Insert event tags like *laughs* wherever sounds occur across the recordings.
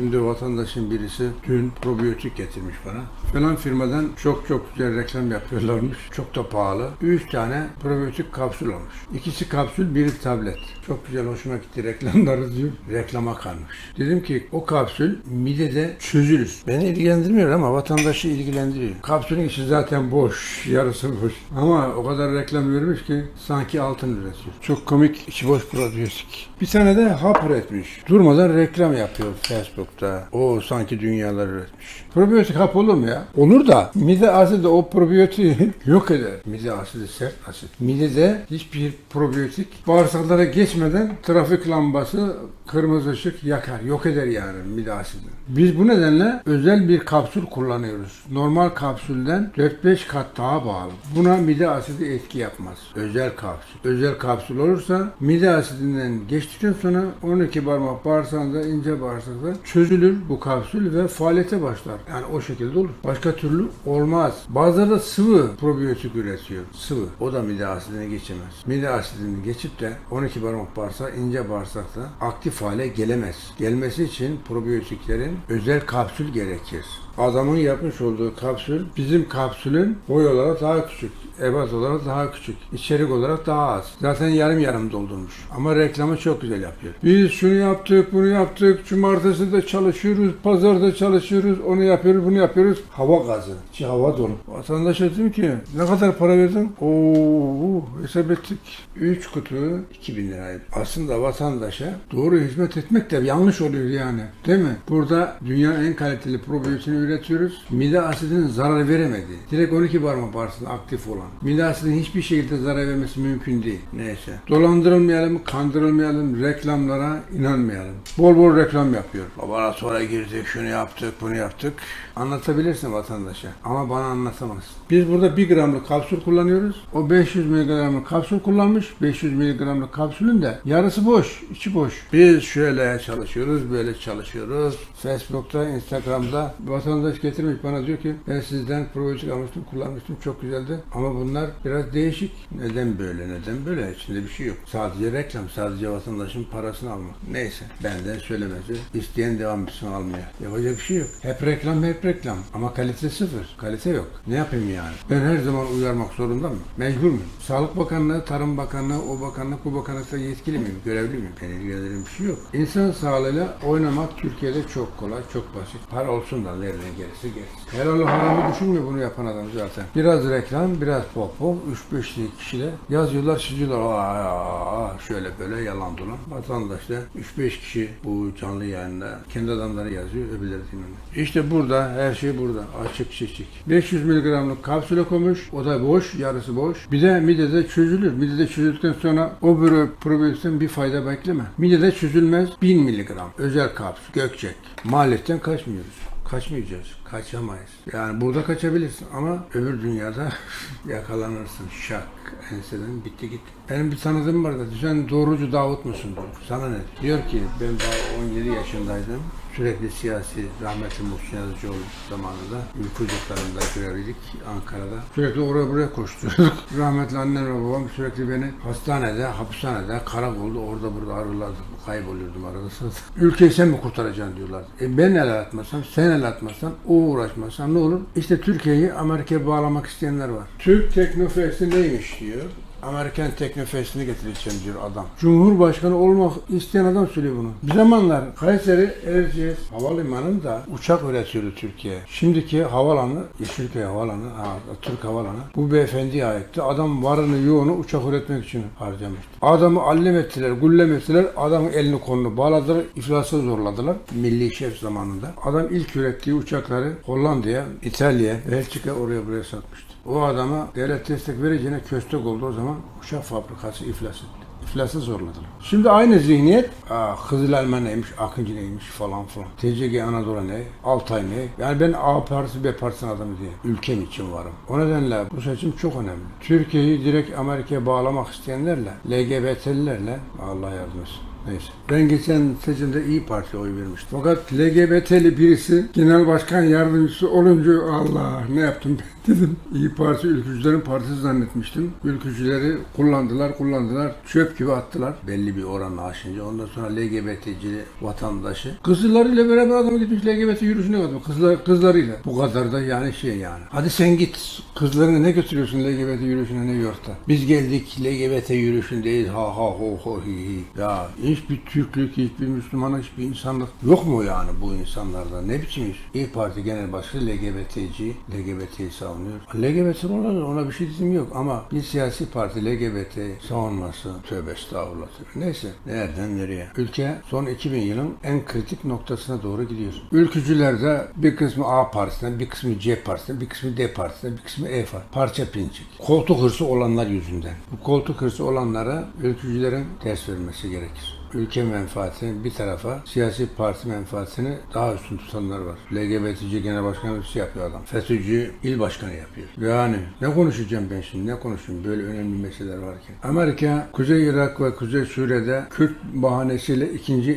Şimdi vatandaşın birisi dün probiyotik getirmiş bana. Falan firmadan çok çok güzel reklam yapıyorlarmış. Çok da pahalı. 3 tane probiyotik kapsül almış. İkisi kapsül, biri tablet. Çok güzel hoşuma gitti reklamları *laughs* diyor. Reklama kalmış. Dedim ki o kapsül midede çözülür. Beni ilgilendirmiyor ama vatandaşı ilgilendiriyor. Kapsülün içi zaten boş. Yarısı boş. Ama o kadar reklam vermiş ki sanki altın üretiyor. Çok komik içi boş probiyotik. Bir tane de hap üretmiş. Durmadan reklam yapıyor Facebook'ta. O sanki dünyalar üretmiş. Probiyotik hap olur mu ya? Olur da mide asidi o probiyotiği *laughs* yok eder. Mide asidi sert asit. Midede hiçbir probiyotik bağırsaklara geçmeden trafik lambası kırmızı ışık yakar. Yok eder yani mide asidini. Biz bu nedenle özel bir kapsül kullanıyoruz. Normal kapsülden 4-5 kat daha bağlı. Buna mide asidi etki yapmaz. Özel kapsül. Özel kapsül olursa mide asidinden geçtikten sonra 12 parmak bağırsağında ince bağırsakta çözülür bu kapsül ve faaliyete başlar. Yani o şekilde olur. Başka türlü olmaz. Bazıları da sıvı probiyotik üretiyor. Sıvı. O da mide asidine geçemez. Mide asidini geçip de 12 parmak bağırsak ince bağırsakta aktif hale gelemez. Gelmesi için probiyotiklerin özel kapsül gerekir. Adamın yapmış olduğu kapsül bizim kapsülün boy olarak daha küçük, ebat olarak daha küçük, içerik olarak daha az. Zaten yarım yarım doldurmuş. Ama reklamı çok güzel yapıyor. Biz şunu yaptık, bunu yaptık, cumartesi de çalışıyoruz, pazarda çalışıyoruz, onu yapıyoruz, bunu yapıyoruz. Hava gazı, içi hava dolu. Vatandaşa dedim ki ne kadar para verdin? Oo, hesap ettik. 3 kutu 2000 liraydı. Aslında vatandaşa doğru hizmet etmek de yanlış oluyor yani. Değil mi? Burada dünyanın en kaliteli probiyotini üretiyoruz. Mide asidinin zarar veremediği. Direkt 12 parmak bağırsağında aktif olan. Mide asidinin hiçbir şekilde zarar vermesi mümkün değil. Neyse. Dolandırılmayalım, kandırılmayalım, reklamlara inanmayalım. Bol bol reklam yapıyor. Laboratuvara girdik, şunu yaptık, bunu yaptık. Anlatabilirsin vatandaşa ama bana anlatamaz. Biz burada 1 gramlık kapsül kullanıyoruz. O 500 miligramlık kapsül kullanmış. 500 miligramlık kapsülün de yarısı boş, içi boş. Biz şöyle çalışıyoruz, böyle çalışıyoruz. Facebook'ta, Instagram'da vatandaş getirmiş bana diyor ki ben sizden probiyotik almıştım, kullanmıştım. Çok güzeldi. Ama bunlar biraz değişik. Neden böyle, neden böyle? İçinde bir şey yok. Sadece reklam, sadece vatandaşın parasını almak. Neyse, benden söylemesi. İsteyen devam etsin almaya. Yapacak bir şey yok. Hep reklam, hep reklam. Ama kalite sıfır. Kalite yok. Ne yapayım yani? Ben her zaman uyarmak zorunda mıyım? Mecbur muyum? Sağlık Bakanlığı, Tarım Bakanlığı, o bakanlık, bu bakanlıkta yetkili miyim? Görevli miyim? Beni ilgilendiren bir şey yok. İnsan sağlığıyla oynamak Türkiye'de çok kolay, çok basit. Para olsun da nereden gelirse gelsin. Helal haramı düşünmüyor bunu yapan adam zaten. Biraz reklam, biraz pop pop, 3-5 kişiyle yazıyorlar, çiziyorlar. Aa, şöyle böyle yalan dolan. Vatandaş da 3-5 kişi bu canlı yayında kendi adamları yazıyor, öbürleri dinliyor. İşte burada, her şey burada. Açık çiçek. 500 miligramlık kapsüle koymuş. O da boş, yarısı boş. Bir de midede çözülür. Midede çözüldükten sonra o böyle probiyotikten bir fayda bekleme. Midede çözülmez 1000 miligram. Özel kapsül, gökçek. Maliyetten kaçmıyoruz. Kaçmayacağız. Kaçamayız. Yani burada kaçabilirsin ama öbür dünyada *laughs* yakalanırsın. Şak. Enseden bitti gitti. Benim bir tanıdığım vardı. Sen doğrucu Davut musun? Sana ne? Diyor ki ben daha 17 yaşındaydım. Sürekli siyasi rahmetli Muhsin Yazıcıoğlu zamanında ülke ocaklarında görevliydik Ankara'da. Sürekli oraya buraya koşturduk. *laughs* rahmetli annem ve babam sürekli beni hastanede, hapishanede, karakolda orada burada arıyorlardı. Kayboluyordum arada sırada. Ülkeyi sen mi kurtaracaksın diyorlar. E ben el atmasam, sen el atmasan, o uğraşmasam ne olur? İşte Türkiye'yi Amerika'ya bağlamak isteyenler var. Türk Teknofest'i neymiş diyor. Amerikan Teknofest'ini getireceğim diyor adam. Cumhurbaşkanı olmak isteyen adam söylüyor bunu. Bir zamanlar Kayseri Erciyes Havalimanı'nda uçak üretiyordu Türkiye. Şimdiki havalanı, Yeşilköy Havalanı, ha, Türk Havalanı. Bu beyefendiye aitti. Adam varını yoğunu uçak üretmek için harcamıştı. Adamı allem ettiler, gullem ettiler. Adamın elini kolunu bağladılar, iflasa zorladılar. Milli şef zamanında. Adam ilk ürettiği uçakları Hollanda'ya, İtalya'ya, Belçika oraya buraya satmıştı. O adama devlet destek vereceğine köstek oldu o zaman uçak fabrikası iflas etti. İflası zorladılar. Şimdi aynı zihniyet, aa, Kızıl neymiş, Akıncı neymiş falan falan. TCG Anadolu ne, Altay ne. Yani ben A partisi B partisinin adamı diye ülkem için varım. O nedenle bu seçim çok önemli. Türkiye'yi direkt Amerika'ya bağlamak isteyenlerle, LGBT'lilerle Allah yardım. Neyse. Ben geçen seçimde İyi Parti'ye oy vermiştim. Fakat LGBT'li birisi genel başkan yardımcısı olunca Allah ne yaptım ben? Dedim İyi Parti ülkücülerin partisi zannetmiştim. Ülkücüleri kullandılar, kullandılar. Çöp gibi attılar. Belli bir oranla aşınca. Ondan sonra LGBT'ci vatandaşı. Kızlarıyla beraber adam gitmiş LGBT yürüyüşüne katılmış. Kızlar, kızlarıyla. Bu kadar da yani şey yani. Hadi sen git. Kızlarını ne götürüyorsun LGBT yürüyüşüne New York'ta? Biz geldik LGBT yürüyüşündeyiz. Ha ha ho ho hi hi. Ya hiçbir Türklük, hiçbir Müslüman, hiçbir insanlık yok mu yani bu insanlarda? Ne biçim iş? İyi Parti Genel Başkanı LGBT'ci, LGBT'yi savunuyor. LGBT olabilir, ona bir şey diyeyim yok ama bir siyasi parti LGBT savunması tövbe estağfurullah. Neyse nereden nereye? Ülke son 2000 yılın en kritik noktasına doğru gidiyor. Ülkücülerde bir kısmı A partisinden, bir kısmı C partisinden, bir kısmı D partisinden, bir kısmı E partisinden. Parça pinçik. Koltuk hırsı olanlar yüzünden. Bu koltuk hırsı olanlara ülkücülerin ders vermesi gerekir ülke menfaatini bir tarafa, siyasi parti menfaatini daha üstün tutanlar var. LGBTC genel başkanı bir şey yapıyor adam. FETÖ'cü il başkanı yapıyor. Yani ne konuşacağım ben şimdi, ne konuşayım böyle önemli meseleler varken. Amerika, Kuzey Irak ve Kuzey Suriye'de Kürt bahanesiyle ikinci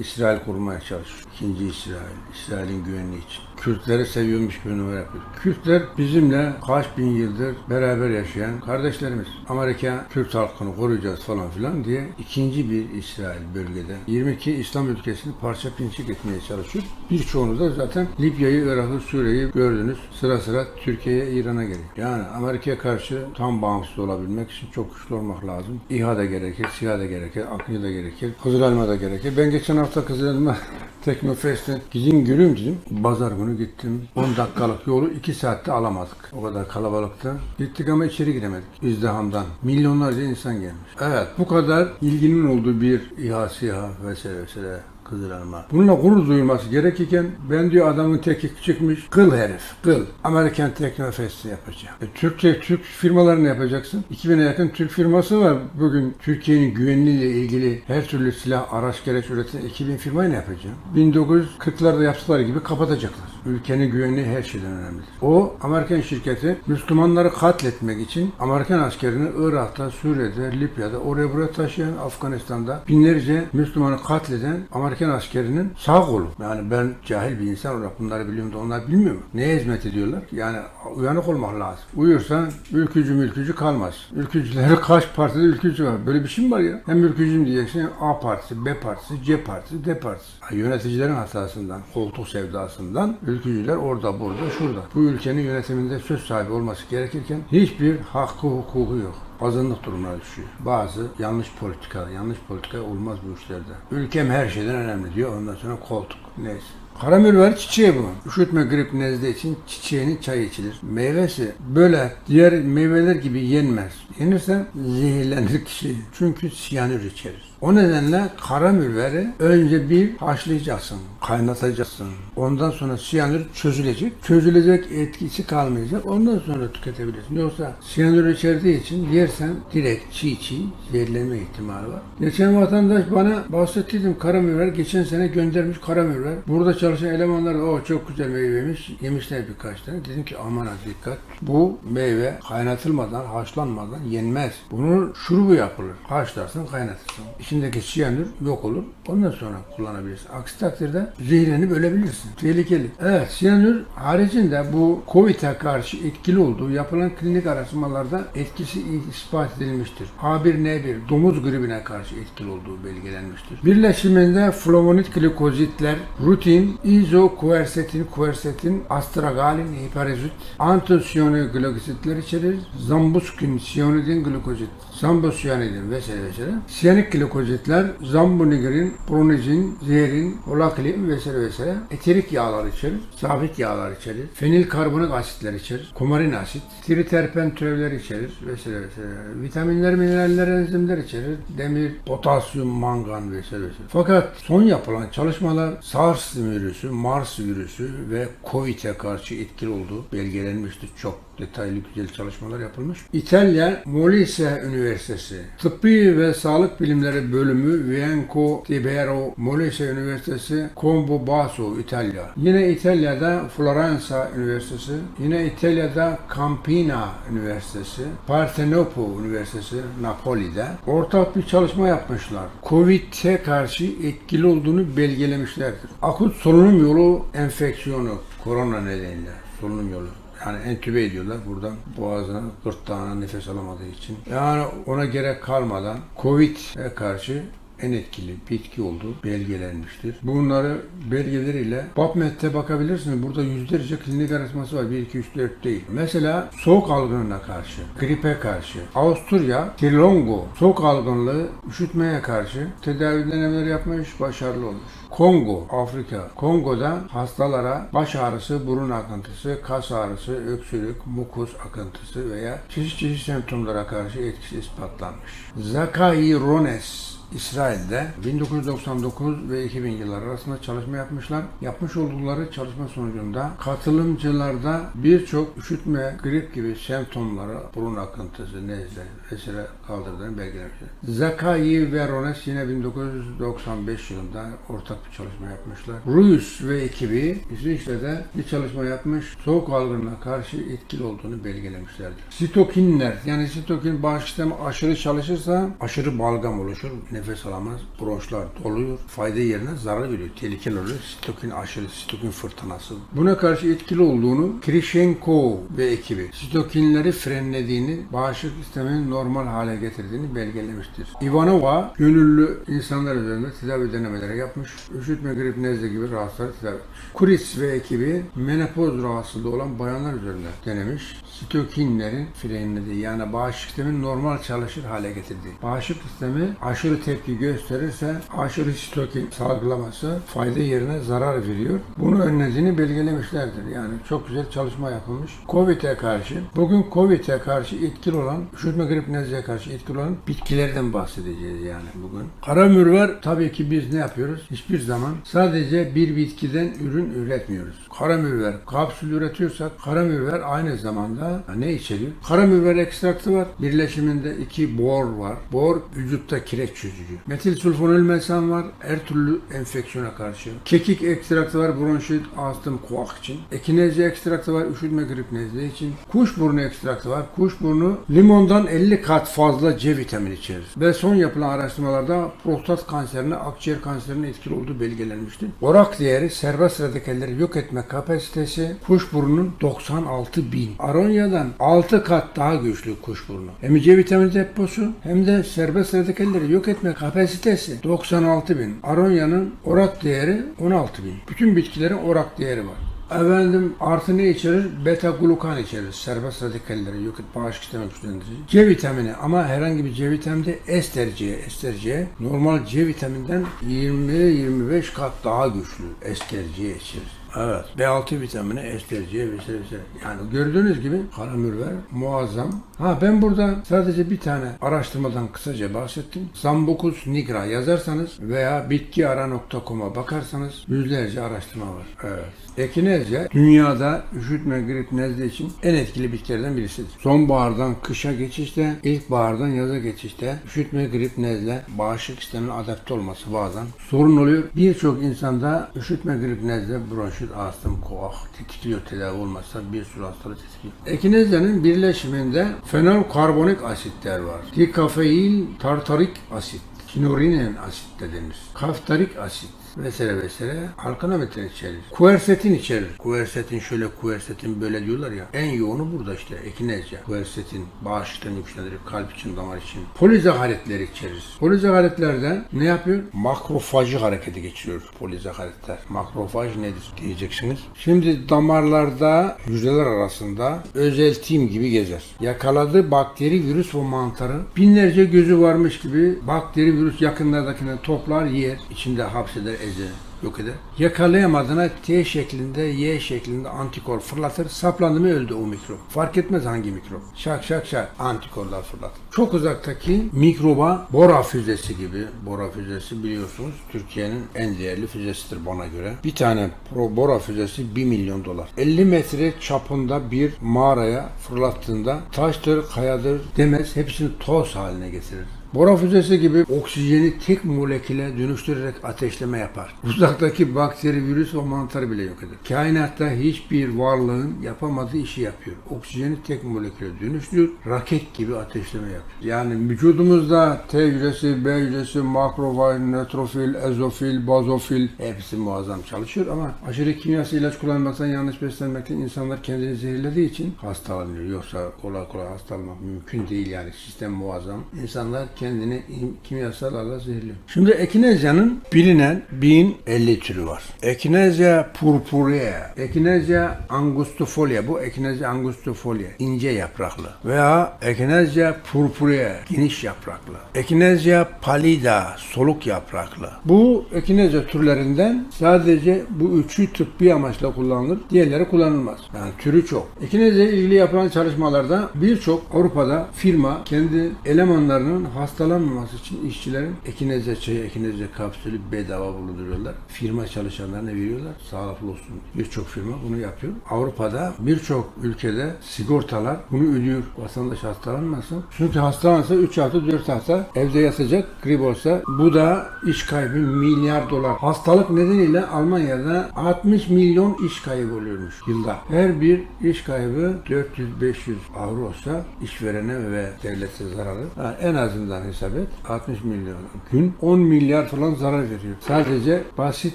İsrail kurmaya çalışıyor. İkinci İsrail, İsrail'in güvenliği için. Kürtleri seviyormuş bir numara yapıyor. Kürtler bizimle kaç bin yıldır beraber yaşayan kardeşlerimiz. Amerika Kürt halkını koruyacağız falan filan diye ikinci bir İsrail bölgede 22 İslam ülkesini parça pinçik etmeye çalışıyor. Birçoğunu da zaten Libya'yı, Irak'ı, Suriye'yi gördünüz. Sıra sıra Türkiye'ye, İran'a geliyor. Yani Amerika'ya karşı tam bağımsız olabilmek için çok güçlü olmak lazım. İHA da gerekir, SİHA da gerekir, AKNİ da gerekir, Kızılelma da gerekir. Ben geçen hafta Kızılelma *laughs* Teknofest'e gidin göreyim dedim. Pazar günü gittim. 10 dakikalık yolu 2 saatte alamadık. O kadar kalabalıkta. Gittik ama içeri giremedik. İzdihamdan. Milyonlarca insan gelmiş. Evet bu kadar ilginin olduğu bir İHA, SİHA vesaire vesaire Kızılelma. Bununla gurur duyulması gerekirken ben diyor adamın teki çıkmış kıl herif kıl. Amerikan Teknofest'i yapacağım. E, Türkiye Türk firmalarını yapacaksın. 2000'e yakın Türk firması var. Bugün Türkiye'nin güvenliğiyle ilgili her türlü silah, araç, gereç üreten 2000 firmayı ne yapacağım? 1940'larda yaptıkları gibi kapatacaklar. Ülkenin güvenliği her şeyden önemlidir. O Amerikan şirketi Müslümanları katletmek için Amerikan askerini Irak'ta, Suriye'de, Libya'da, oraya buraya taşıyan, Afganistan'da binlerce Müslümanı katleden Amerikan askerinin sağ kolu. Yani ben cahil bir insan olarak bunları biliyorum da onlar bilmiyor mu? Neye hizmet ediyorlar? Yani uyanık olmak lazım. Uyursan ülkücü mülkücü kalmaz. Ülkücüleri kaç partide ülkücü var? Böyle bir şey mi var ya? Hem ülkücüyüm diyeceksin hem A partisi, B partisi, C partisi, D partisi. Ha, Yöneticilerin hatasından, koltuk sevdasından ülkücüler orada, burada, şurada. Bu ülkenin yönetiminde söz sahibi olması gerekirken hiçbir hakkı, hukuku yok azınlık durumuna düşüyor. Bazı yanlış politika, yanlış politika olmaz bu işlerde. Ülkem her şeyden önemli diyor. Ondan sonra koltuk. Neyse. Karamürver çiçeği bu. Üşütme, grip, nezle için çiçeğinin çayı içilir. Meyvesi böyle diğer meyveler gibi yenmez. Yenirse zehirlenir kişi. Çünkü siyanür içerir. O nedenle karamürveri önce bir haşlayacaksın, kaynatacaksın. Ondan sonra siyanür çözülecek. Çözülecek etkisi kalmayacak. Ondan sonra tüketebilirsin. Yoksa siyanür içerdiği için yersen direkt çiğ çiğ zehirlenme ihtimali var. Geçen vatandaş bana bahsettiydim karamürver. Geçen sene göndermiş karamürver. Burada çalışan elemanlar o çok güzel meyvemiş. Yemişler birkaç tane. Dedim ki aman ha dikkat. Bu meyve kaynatılmadan, haşlanmadan yenmez. Bunun şurubu yapılır. Haşlarsın, kaynatırsın. İçindeki siyanür yok olur. Ondan sonra kullanabilirsin. Aksi takdirde zehirlenip ölebilirsin. Tehlikeli. Evet, siyanür haricinde bu COVID'e karşı etkili olduğu yapılan klinik araştırmalarda etkisi ispat edilmiştir. H1N1 domuz gribine karşı etkili olduğu belgelenmiştir. Birleşiminde flavonit glikozitler, rutin, izokuersetin, kuersetin, astragalin, hiperizit, antosiyonik glikozitler içerir. Zambuskin, siyonidin glikozit, zambosiyanidin vesaire vesaire. Siyanik glikozitler, zambonigerin, pronizin, zeherin, olaklin vesaire vesaire. Eterik yağlar içerir, sabit yağlar içerir. Fenil karbonik asitler içerir. Kumarin asit, triterpen türevleri içerir vesaire vesaire. Vitaminler, mineraller, enzimler içerir. Demir, potasyum, mangan vesaire vesaire. Fakat son yapılan çalışmalar SARS virüsü, Mars virüsü ve COVID'e karşı etkili olduğu belgelenmiştir. Çok detaylı güzel çalışmalar yapılmış. İtalya Molise Üniversitesi Tıbbi ve Sağlık Bilimleri Bölümü Vienco Tibero Molise Üniversitesi Combo Basso İtalya. Yine İtalya'da Floransa Üniversitesi. Yine İtalya'da Campina Üniversitesi. Partenopo Üniversitesi Napoli'de. Ortak bir çalışma yapmışlar. Covid'e karşı etkili olduğunu belgelemişlerdir. Akut solunum yolu enfeksiyonu korona nedeniyle solunum yolu Yani entübe ediyorlar buradan boğazına, gırtlağına nefes alamadığı için. Yani ona gerek kalmadan Covid'e karşı en etkili bitki olduğu belgelenmiştir. Bunları belgeleriyle PubMed'de bakabilirsiniz. Burada yüzlerce klinik araştırması var. 1, 2, 3, 4 değil. Mesela soğuk algınlığına karşı, gripe karşı, Avusturya, Tilongo, soğuk algınlığı, üşütmeye karşı tedavi denemeleri yapmış, başarılı olmuş. Kongo, Afrika. Kongo'da hastalara baş ağrısı, burun akıntısı, kas ağrısı, öksürük, mukus akıntısı veya çeşit çeşit semptomlara karşı etkisi ispatlanmış. Zakai Rones İsrail'de 1999 ve 2000 yılları arasında çalışma yapmışlar. Yapmış oldukları çalışma sonucunda katılımcılarda birçok üşütme, grip gibi semptomları, burun akıntısı, nezle vesaire kaldırdığını belgelemişler. Zakai ve Rones yine 1995 yılında ortak bir çalışma yapmışlar. Ruiz ve ekibi İsviçre'de bir çalışma yapmış. Soğuk algınlığına karşı etkili olduğunu belgelemişlerdir. Sitokinler yani sitokin bağışıklık sistemi aşırı çalışırsa aşırı balgam oluşur. Nefes alamaz. Bronşlar doluyor. Fayda yerine zarar veriyor. Tehlikeli oluyor. Sitokin aşırı, sitokin fırtınası. Buna karşı etkili olduğunu Krishenko ve ekibi sitokinleri frenlediğini, bağışıklık sistemini normal hale getirdiğini belgelemiştir. Ivanova gönüllü insanlar üzerinde tedavi denemeleri yapmış. Üşütme, grip, nezle gibi rahatsızları tedavi etmiş. Kuris ve ekibi menopoz rahatsızlığı olan bayanlar üzerinde denemiş. Sitokinlerin frenlediği yani bağışıklık sistemin normal çalışır hale getirdiği. Bağışıklık sistemi aşırı tepki gösterirse aşırı sitokin salgılaması fayda yerine zarar veriyor. Bunu önlediğini belgelemişlerdir. Yani çok güzel çalışma yapılmış. Covid'e karşı, bugün Covid'e karşı etkili olan, üşütme grip nezleye karşı etkili olan bitkilerden bahsedeceğiz yani bugün. Kara mürver tabii ki biz ne yapıyoruz? Hiçbir zaman sadece bir bitkiden ürün üretmiyoruz. Kara mürver kapsül üretiyorsak kara mürver aynı zamanda ne içeriyor? Kara mürver ekstraktı var. Birleşiminde iki bor var. Bor vücutta kireç çözücü. Metil sulfonil mesan var. Her türlü enfeksiyona karşı. Kekik ekstraktı var. Bronşit, astım, kuak için. Ekinezya ekstraktı var. Üşütme grip nezle için. Kuşburnu ekstraktı var. Kuşburnu limondan 50 kat fazla C vitamini içerir. Ve son yapılan araştırmalarda prostat kanserine, akciğer kanserine etkili olduğu belgelenmiştir. Orak değeri serbest radikalleri yok etme kapasitesi kuşburnunun 96 bin. Aronya'dan 6 kat daha güçlü kuşburnu. Hem C vitamini deposu hem de serbest radikalleri yok etme kapasitesi 96 bin. Aronya'nın orak değeri 16 bin. Bütün bitkilerin orak değeri var. Efendim artı ne içerir? Beta glukan içerir. Serbest radikalleri yok et bağışıklık sistemi güçlendirici. C vitamini ama herhangi bir C vitamini de ester C. Ester C normal C vitamininden 20-25 kat daha güçlü ester C içerir. Evet. B6 vitamini, ester C vesaire vesaire. Yani gördüğünüz gibi karamürver muazzam. Ha ben burada sadece bir tane araştırmadan kısaca bahsettim. Zambucus nigra yazarsanız veya bitkiara.com'a bakarsanız yüzlerce araştırma var. Evet. Ekinezya dünyada üşütme, grip, nezle için en etkili bitkilerden birisidir. Sonbahardan kışa geçişte, ilkbahardan yaza geçişte üşütme, grip, nezle, bağışıklık sisteminin adapte olması bazen sorun oluyor. Birçok insanda üşütme, grip, nezle, bronşit, astım, koah tetikliyor tedavi olmazsa bir sürü hastalık tetikliyor. Ekinezyanın birleşiminde fenol karbonik asitler var. Dikafeil tartarik asit. Kinorinin asit de denir. Kaftarik asit vesaire vesaire alkanometin içerir. Kuersetin içerir. Kuersetin şöyle kuersetin böyle diyorlar ya. En yoğunu burada işte ekinezya. Kuersetin bağışıklığını güçlendirir. Kalp için, damar için. Polizakaritleri içerir. Polizakaritlerden ne yapıyor? Makrofajı harekete geçiriyor polizakaritler. Makrofaj nedir diyeceksiniz. Şimdi damarlarda hücreler arasında özeltim gibi gezer. Yakaladığı bakteri, virüs ve mantarı binlerce gözü varmış gibi bakteri, virüs yakınlardakine toplar yer. içinde hapseder, ezer yok eder. Yakalayamadığına T şeklinde, Y şeklinde antikor fırlatır. Saplandı mı öldü o mikrop. Fark etmez hangi mikrop. Şak şak şak antikorlar fırlatır. Çok uzaktaki mikroba Bora füzesi gibi. Bora füzesi biliyorsunuz Türkiye'nin en değerli füzesidir bana göre. Bir tane Pro Bora füzesi 1 milyon dolar. 50 metre çapında bir mağaraya fırlattığında taştır, kayadır demez hepsini toz haline getirir Bora füzesi gibi oksijeni tek moleküle dönüştürerek ateşleme yapar. Uzaktaki bakteri, virüs ve mantarı bile yok eder. Kainatta hiçbir varlığın yapamadığı işi yapıyor. Oksijeni tek moleküle dönüştürüyor, raket gibi ateşleme yapıyor. Yani vücudumuzda T hücresi, B hücresi, makrofil, nötrofil, ezofil, bazofil hepsi muazzam çalışıyor ama aşırı kimyasal ilaç kullanmaktan, yanlış beslenmekten insanlar kendini zehirlediği için hastalanıyor. Yoksa kolay kolay hastalanmak mümkün değil yani sistem muazzam. İnsanlar kendini im- kimyasallarla zehirliyor. Şimdi ekinezyanın bilinen 1050 türü var. Ekinezya purpurea, Ekinezya angustifolia, bu Ekinezya angustifolia, ince yapraklı veya Ekinezya purpurea, geniş yapraklı. Ekinezya pallida, soluk yapraklı. Bu Ekinezya türlerinden sadece bu üçü tıbbi amaçla kullanılır, diğerleri kullanılmaz. Yani türü çok. Ekinezya ilgili yapılan çalışmalarda birçok Avrupa'da firma kendi elemanlarının hastalanmaması için işçilerin ekinezya çayı, ekinezya kapsülü bedava bulunduruyorlar. Firma çalışanlarına veriyorlar. Sağlıklı olsun. Birçok firma bunu yapıyor. Avrupa'da birçok ülkede sigortalar bunu ödüyor. Vatandaş hastalanmasın. Çünkü hastalansa 3 hafta 4 hafta evde yatacak grip olsa. Bu da iş kaybı milyar dolar. Hastalık nedeniyle Almanya'da 60 milyon iş kaybı oluyormuş yılda. Her bir iş kaybı 400-500 avro olsa işverene ve devlete zararı. Ha, en azından hesap et 60 milyon gün 10 milyar falan zarar veriyor. Sadece basit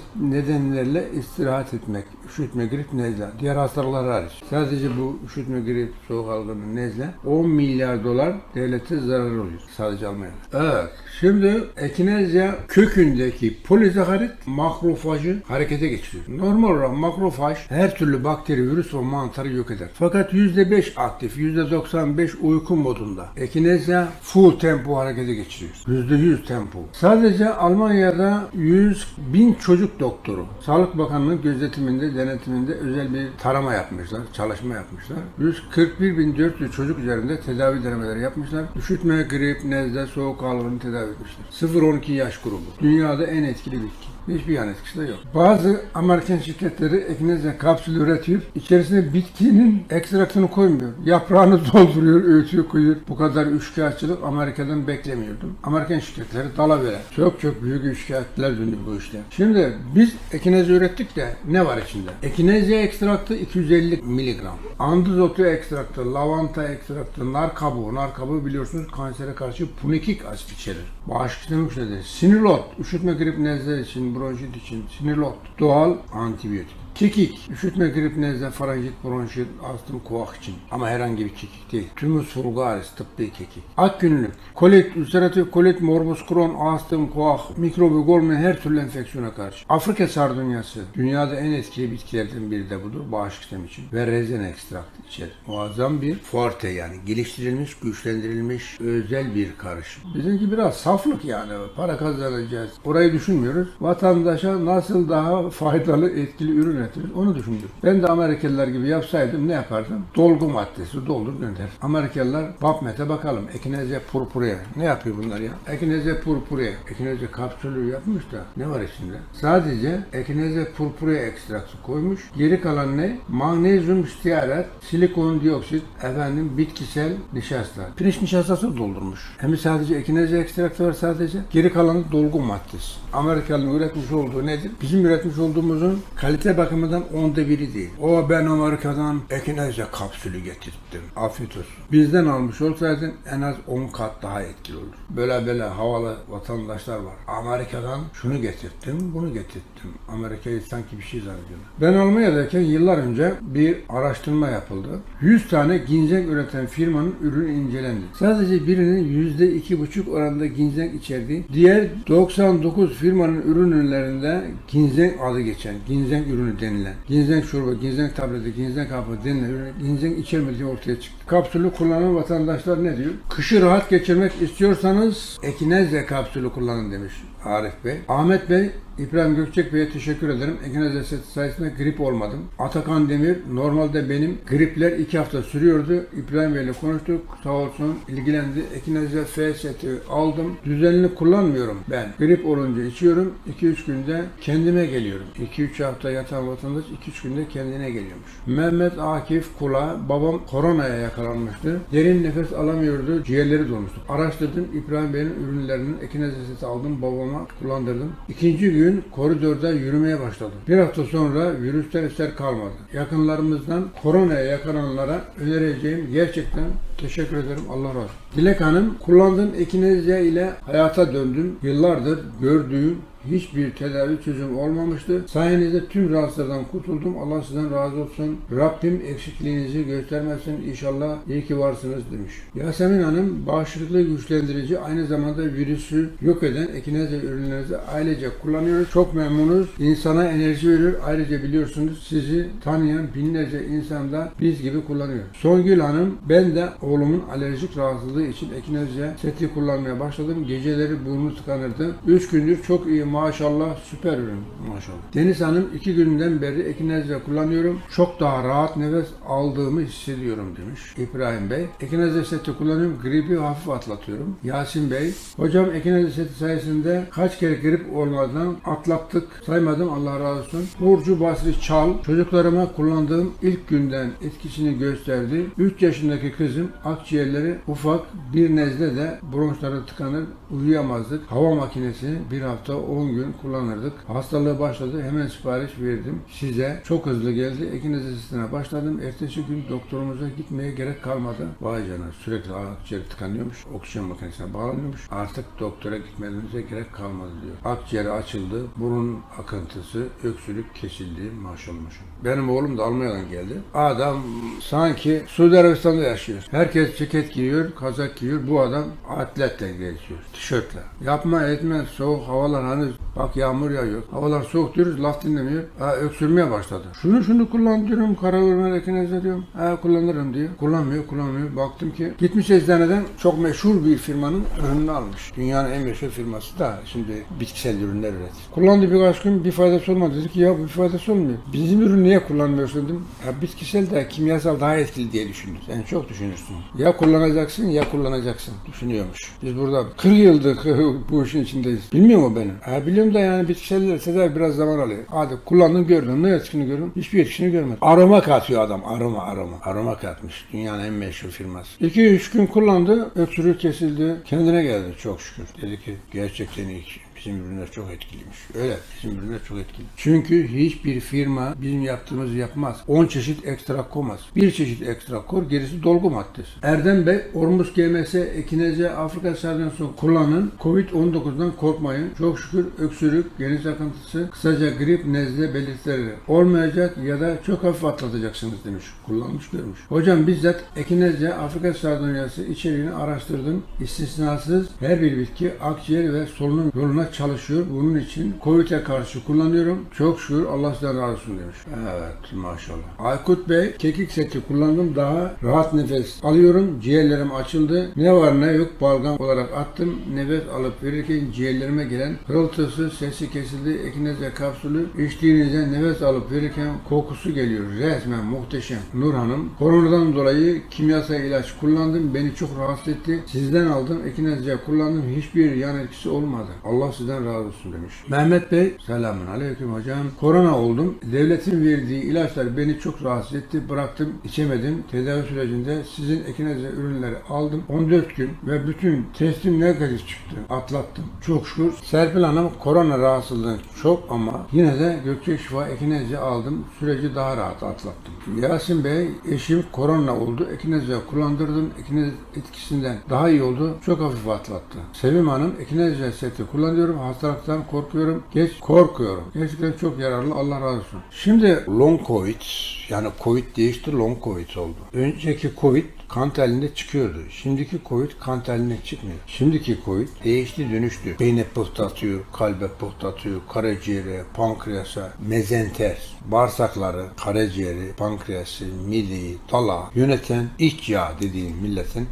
nedenlerle istirahat etmek, üşütme, grip, nezle, diğer hastalıklar hariç. Sadece bu üşütme, grip, soğuk algını, nezle 10 milyar dolar devlete zarar oluyor. Sadece Almanya'da. Evet. Şimdi ekinezya kökündeki polizakarit makrofajı harekete geçiriyor. Normal olarak makrofaj her türlü bakteri, virüs ve mantarı yok eder. Fakat %5 aktif, %95 uyku modunda. Ekinezya full tempo harekete geçiriyor. %100 tempo. Sadece Almanya'da 100 bin çocuk doktoru Sağlık Bakanlığı gözetiminde, denetiminde özel bir tarama yapmışlar, çalışma yapmışlar. 141.400 çocuk üzerinde tedavi denemeleri yapmışlar. Üşütme, grip, nezle, soğuk algını tedavi etmişler. 0-12 yaş grubu. Dünyada en etkili bitki. Hiçbir yan etkisi de yok. Bazı Amerikan şirketleri ekinezya kapsülü üretiyor. İçerisine bitkinin ekstraktını koymuyor. Yaprağını *laughs* dolduruyor, öğütüyor, koyuyor. Bu kadar üçkağıtçılık Amerika'dan beklemiyordum. Amerikan şirketleri dala veren. Çok çok büyük üçkağıtlar dönüyor bu işte. Şimdi biz ekinezya ürettik de ne var içinde? Ekinezya ekstraktı 250 miligram. Andız otu ekstraktı, lavanta ekstraktı, nar kabuğu. Nar kabuğu biliyorsunuz kansere karşı punikik asit içerir. Bağışıklık güçlendirir. Sinirlot, üşütme grip nezle için, bronşit için. Sinirlot, doğal antibiyotik. Kekik, üşütme, grip, nezle, faranjit, bronşit, astım, kuak için. Ama herhangi bir kekik değil. Tümüs vulgaris, tıbbi kekik. Ak günlük, kolit, ülseratif kolit, morbus Crohn, astım, kuak, mikrobik olmayan her türlü enfeksiyona karşı. Afrika sardunyası, dünyada en etkili bitkilerden biri de budur sistemi için. Ve rezen ekstraktı içerir. Muazzam bir forte yani. Geliştirilmiş, güçlendirilmiş özel bir karışım. Bizimki biraz saflık yani. Para kazanacağız. Orayı düşünmüyoruz. Vatandaşa nasıl daha faydalı, etkili ürün üretiriz onu düşünüyoruz. Ben de Amerikalılar gibi yapsaydım ne yapardım? Dolgu maddesi doldur gönder. Amerikalılar PubMed'e bakalım. Ekinezya purpurea. Ne yapıyor bunlar ya? Ekinezya purpurea. Ekinezya kapsülü yapmış da ne var içinde? Sadece ekinezya purpurea ekstraktı koymuş. Geri kalan ne? Magnezyum stiarat, silikon dioksit, efendim bitkisel nişasta. Pirinç nişastası doldurmuş. Hem de sadece ekinezya ekstraktı var sadece. Geri kalanı dolgu maddesi. Amerikalı'nın üretmiş olduğu nedir? Bizim üretmiş olduğumuzun kalite bakımından onda biri değil. O ben Amerika'dan ekinezya kapsülü getirttim. Afiyet olsun. Bizden almış olsaydın en az 10 kat daha etkili olur. Böyle böyle havalı vatandaşlar var. Amerika'dan şunu getirttim, bunu getirttim. Amerika'yı sanki bir şey zannediyorlar. Ben Almanya'dayken yıllar önce bir araştırma yapıldı. 100 tane ginseng üreten firmanın ürünü incelendi. Sadece birinin %2,5 oranında ginseng içerdiği, diğer 99 firmanın ürünlerinde ginseng adı geçen, ginseng ürünü denilen, ginseng şurubu, ginseng tableti, ginseng hapı denilen ürün, ginseng içermediği ortaya çıktı. Kapsülü kullanan vatandaşlar ne diyor? Kışı rahat geçirmek istiyorsanız ekinezya kapsülü kullanın demiş Arif Bey. Ahmet Bey İbrahim Gökçek Bey'e teşekkür ederim. Ekinez Eseti sayesinde grip olmadım. Atakan Demir, normalde benim gripler iki hafta sürüyordu. İbrahim Bey'le konuştuk. Sağ olsun ilgilendi. Ekinez'e F seti aldım. Düzenli kullanmıyorum ben. Grip olunca içiyorum. 2-3 günde kendime geliyorum. 2-3 hafta yatan vatandaş 2-3 günde kendine geliyormuş. Mehmet Akif Kula, babam koronaya yakalanmıştı. Derin nefes alamıyordu. Ciğerleri dolmuştu. Araştırdım. İbrahim Bey'in ürünlerinin Ekinez Eseti aldım. Babama kullandırdım. İkinci gün koridorda yürümeye başladım. Bir hafta sonra virüsten eser kalmadı. Yakınlarımızdan koronaya yakalananlara önereceğim gerçekten teşekkür ederim. Allah razı olsun. Dilek Hanım, kullandığım ekinezya ile hayata döndüm. Yıllardır gördüğüm hiçbir tedavi çözüm olmamıştı. Sayenizde tüm rahatsızlardan kurtuldum. Allah sizden razı olsun. Rabbim eksikliğinizi göstermesin. İnşallah iyi ki varsınız demiş. Yasemin Hanım bağışıklığı güçlendirici aynı zamanda virüsü yok eden ekinezya ürünlerinizi ailece kullanıyoruz. Çok memnunuz. İnsana enerji veriyor. Ayrıca biliyorsunuz sizi tanıyan binlerce insan da biz gibi kullanıyor. Songül Hanım ben de oğlumun alerjik rahatsızlığı için ekinezya seti kullanmaya başladım. Geceleri burnu tıkanırdı. 3 gündür çok iyi maşallah süper ürün maşallah. Deniz Hanım iki günden beri ekinezya kullanıyorum. Çok daha rahat nefes aldığımı hissediyorum demiş İbrahim Bey. Ekinezya seti kullanıyorum. Gribi hafif atlatıyorum. Yasin Bey. Hocam ekinezya seti sayesinde kaç kere grip olmadan atlattık. Saymadım Allah razı olsun. Burcu Basri Çal. Çocuklarıma kullandığım ilk günden etkisini gösterdi. 3 yaşındaki kızım akciğerleri ufak bir nezle de bronşları tıkanır uyuyamazdık. Hava makinesini bir hafta 10 gün kullanırdık. Hastalığı başladı hemen sipariş verdim. Size çok hızlı geldi. Ekiniz asistine başladım. Ertesi gün doktorumuza gitmeye gerek kalmadı. Vay canına sürekli akciğer tıkanıyormuş. Oksijen makinesine bağlanıyormuş. Artık doktora gitmenize gerek kalmadı diyor. Akciğeri açıldı. Burun akıntısı, öksürük kesildi. Maşallah. Benim oğlum da Almanya'dan geldi. Adam sanki Suudi Arabistan'da yaşıyor. Herkes ceket giyiyor, kazak giyiyor. Bu adam atletle geziyor. Tişörtle. Yapma etme soğuk havalar hani bak yağmur yağıyor. Havalar soğuk diyoruz laf dinlemiyor. Ha, öksürmeye başladı. Şunu şunu kullan diyorum. Karavurma ekinezde diyorum. Ha, kullanırım diyor. Kullanmıyor kullanmıyor. Baktım ki gitmiş eczaneden çok meşhur bir firmanın ürününü almış. Dünyanın en meşhur firması da şimdi bitkisel ürünler üretir. Kullandı birkaç gün bir faydası olmadı. Dedi ki ya bir faydası olmuyor. Bizim ürünü niye kullanmıyorsun dedim. Ya bitkisel de kimyasal daha etkili diye düşündüm. Sen çok düşünürsün. Ya kullanacaksın ya kullanacaksın. Düşünüyormuş. Biz burada 40 yıldır *laughs* bu işin içindeyiz. Bilmiyor mu beni? Ha biliyorum da yani bitkiseller tedavi biraz zaman alıyor. Hadi kullandım gördüm. Ne etkisini gördüm? Hiçbir etkisini görmedim. Aroma katıyor adam. Aroma aroma. Aroma katmış. Dünyanın en meşhur firması. 2-3 gün kullandı. Öksürüğü kesildi. Kendine geldi çok şükür. Dedi ki gerçekten iyi. Bizim ürünler çok etkiliymiş. Öyle. Bizim ürünler çok etkili. Çünkü hiçbir firma bizim yaptığımızı yapmaz. 10 çeşit ekstra koymaz. Bir çeşit ekstra kor, gerisi dolgu maddesi. Erdem Bey, Ormus GMS, Ekineze, Afrika sardansı kullanın. Covid-19'dan korkmayın. Çok şükür öksürük, geniş akıntısı, kısaca grip, nezle belirtileri olmayacak ya da çok hafif atlatacaksınız demiş. Kullanmış görmüş. Hocam bizzat Ekineze, Afrika sardunyası içeriğini araştırdım. İstisnasız her bir bitki akciğer ve solunum yoluna çalışıyor. Bunun için Covid'e karşı kullanıyorum. Çok şükür Allah sizden razı olsun demiş. Evet maşallah. Aykut Bey kekik seti kullandım. Daha rahat nefes alıyorum. Ciğerlerim açıldı. Ne var ne yok balgam olarak attım. Nefes alıp verirken ciğerlerime gelen hırıltısı, sesi kesildi. Ekinezya kapsülü içtiğinizde nefes alıp verirken kokusu geliyor. Resmen muhteşem. Nur Hanım koronadan dolayı kimyasal ilaç kullandım. Beni çok rahatsız etti. Sizden aldım. Ekinezya kullandım. Hiçbir yan etkisi olmadı. Allah sizden razı olsun demiş. Mehmet Bey selamun aleyküm hocam. Korona oldum. Devletin verdiği ilaçlar beni çok rahatsız etti. Bıraktım, içemedim. Tedavi sürecinde sizin ekinezya ürünleri aldım. 14 gün ve bütün testim negatif çıktı. Atlattım. Çok şükür. Serpil Hanım korona rahatsızlığı çok ama yine de Gökçe Şifa ekinezya aldım. Süreci daha rahat atlattım. Yasin Bey eşim korona oldu. Ekinezya kullandırdım. Ekinezya etkisinden daha iyi oldu. Çok hafif atlattı. Sevim Hanım ekinezya seti kullanıyorum. Hastalıktan korkuyorum. Geç korkuyorum. Gerçekten çok yararlı. Allah razı olsun. Şimdi long covid yani covid değişti long covid oldu. Önceki covid kan telinde çıkıyordu. Şimdiki Covid kan telinde çıkmıyor. Şimdiki Covid değişti dönüştü. Beyne pıhtı atıyor, kalbe pıhtı atıyor, karaciğere, pankreasa, mezenter, bağırsakları, karaciğeri, pankreası, mideyi, dala yöneten iç yağ dediğim milletin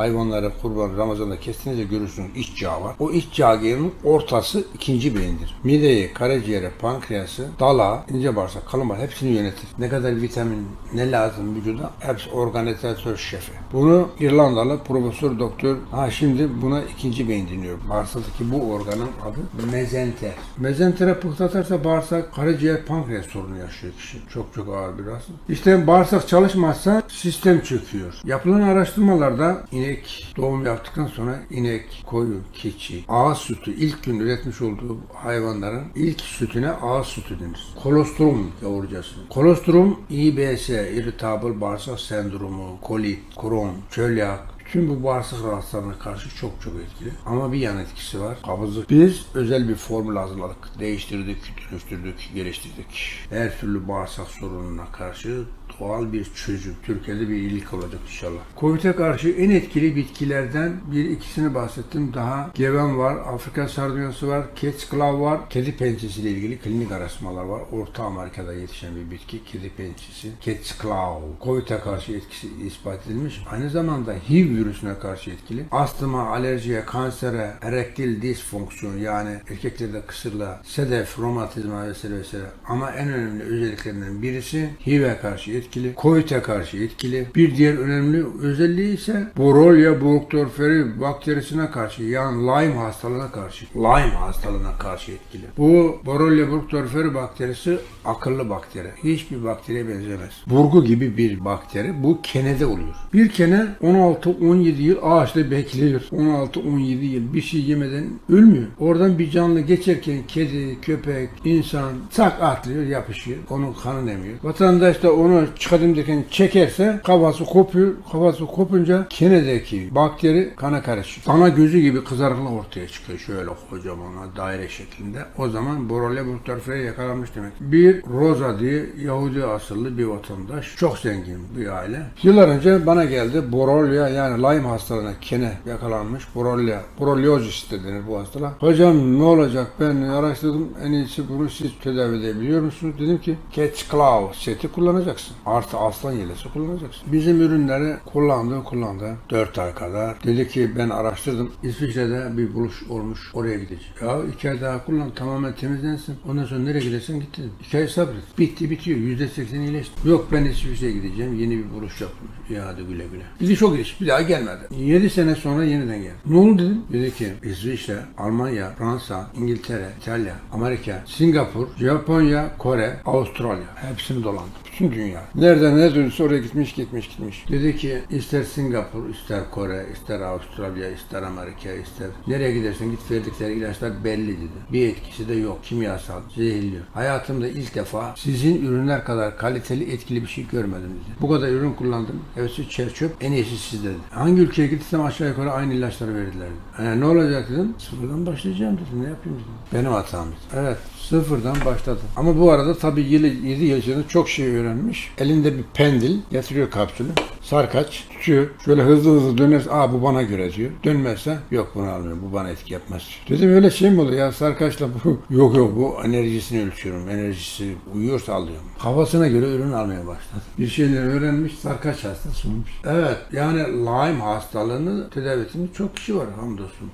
hayvanları kurban Ramazan'da kestiğinizde görürsünüz iç yağı var. O iç yağının ortası ikinci beyindir. Mideyi, karaciğeri, pankreası, dala, ince bağırsak, kalın bağırsak hepsini yönetir. Ne kadar vitamin, ne lazım vücuda hepsi organizatör şefi. Bunu İrlandalı profesör doktor, ha şimdi buna ikinci beyin deniyor. Bağırsaktaki bu organın adı mezenter. Mezentere pıhtatarsa bağırsak, karaciğer, pankreas sorunu yaşıyor kişi. Çok çok ağır bir rahatsızlık. İşte bağırsak çalışmazsa sistem çöküyor. Yapılan araştırmalarda inek doğum yaptıktan sonra inek, koyun, keçi, ağız sütü ilk gün üretmiş olduğu hayvanların ilk sütüne ağız sütü denir. Kolostrum yavrucası. Kolostrum IBS, irritable bağırsak sendromu, kolit, Crohn, çölyak, Tüm bu bağırsak rahatsızlarına karşı çok çok etkili. Ama bir yan etkisi var. Kabızlık. Biz özel bir formül hazırladık. Değiştirdik, dönüştürdük, geliştirdik. Her türlü bağırsak sorununa karşı doğal bir çözüm. Türkiye'de bir iyilik olacak inşallah. Covid'e karşı en etkili bitkilerden bir ikisini bahsettim. Daha geven var, Afrika sardunyası var, cat's claw var. Kedi pençesiyle ilgili klinik araştırmalar var. Orta Amerika'da yetişen bir bitki. Kedi pençesi. Cat's claw. Covid'e karşı etkisi ispat edilmiş. Aynı zamanda HIV virüsüne karşı etkili. Astıma, alerjiye, kansere, erektil disfonksiyon yani erkeklerde kısırla, sedef, romatizma vesaire vesaire. Ama en önemli özelliklerinden birisi HIV'e karşı etkili, COVID'e karşı etkili. Bir diğer önemli özelliği ise Borrelia burgdorferi bakterisine karşı yani Lyme hastalığına karşı. Lyme hastalığına karşı etkili. Bu Borrelia burgdorferi bakterisi akıllı bakteri. Hiçbir bakteriye benzemez. Burgu gibi bir bakteri. Bu kenede oluyor. Bir kene 16-17 yıl ağaçta bekliyor. 16-17 yıl bir şey yemeden ölmüyor. Oradan bir canlı geçerken kedi, köpek, insan tak atlıyor, yapışıyor. Onun kanını emiyor. Vatandaş da onu çıkarayım derken çekerse kafası kopuyor. Kafası kopunca kenedeki bakteri kana karışıyor. Ana gözü gibi kızarıklık ortaya çıkıyor. Şöyle kocaman daire şeklinde. O zaman Borrelia burgdorferi yakalanmış demek. Bir Rosa diye Yahudi asıllı bir vatandaş. Çok zengin bir aile. Yıllar önce bana geldi. Borrelia yani Lyme hastalığına kene yakalanmış. Borrelia, borreliozis de denir bu hastalığa. Hocam ne olacak? Ben araştırdım. En iyisi bunu siz tedavi edebiliyor musunuz? Dedim ki Cat's Claw seti kullanacaksın. Artı aslan yelesi kullanacaksın. Bizim ürünleri kullandı kullandı. 4 ay kadar. Dedi ki ben araştırdım. İsviçre'de bir buluş olmuş. Oraya gideceğim. Ya iki ay daha kullan. Tamamen temizlensin. Ondan sonra nereye gidersen git dedim. İki ay sabret. Bitti bitiyor. Yüzde seksen iyileşti. Yok ben İsviçre'ye gideceğim. Yeni bir buluş yaptım. Ya hadi güle güle. Bizi çok iyileşti. Bir daha gelmedi. 7 sene sonra yeniden geldi. Ne oldu dedim. Dedi ki İsviçre, Almanya, Fransa, İngiltere, İtalya, Amerika, Singapur, Japonya, Kore, Avustralya. Hepsini dolandı. Bütün dünya. Nereden ne dönüşse oraya gitmiş gitmiş gitmiş. Dedi ki ister Singapur, ister Kore, ister Avustralya, ister Amerika, ister nereye gidersen git verdikleri ilaçlar belli dedi. Bir etkisi de yok. Kimyasal, zehirliyor. Hayatımda ilk defa sizin ürünler kadar kaliteli etkili bir şey görmedim dedi. Bu kadar ürün kullandım. Hepsi çer çöp. En iyisi siz dedi. Hangi ülkeye gitsem aşağı yukarı aynı ilaçları verdiler dedi. E, ne olacak dedim. Sıfırdan başlayacağım dedim. Ne yapayım dedim. Benim hatam dedi. Evet. Sıfırdan başladı. Ama bu arada tabii 7 yaşında çok şey öğrenmiş. Elinde bir pendil getiriyor kapsülü. Sarkaç tutuyor. Şöyle hızlı hızlı dönerse aa bu bana göre diyor. Dönmezse yok bunu almıyorum. Bu bana etki yapmaz. Dedim öyle şey mi olur ya sarkaçla bu? *laughs* yok yok bu enerjisini ölçüyorum. Enerjisi uyuyorsa alıyorum. Havasına göre ürün almaya başladı. Bir şeyler öğrenmiş sarkaç hastası olmuş. Evet yani Lyme hastalığını tedavi eden çok kişi var hamdolsun.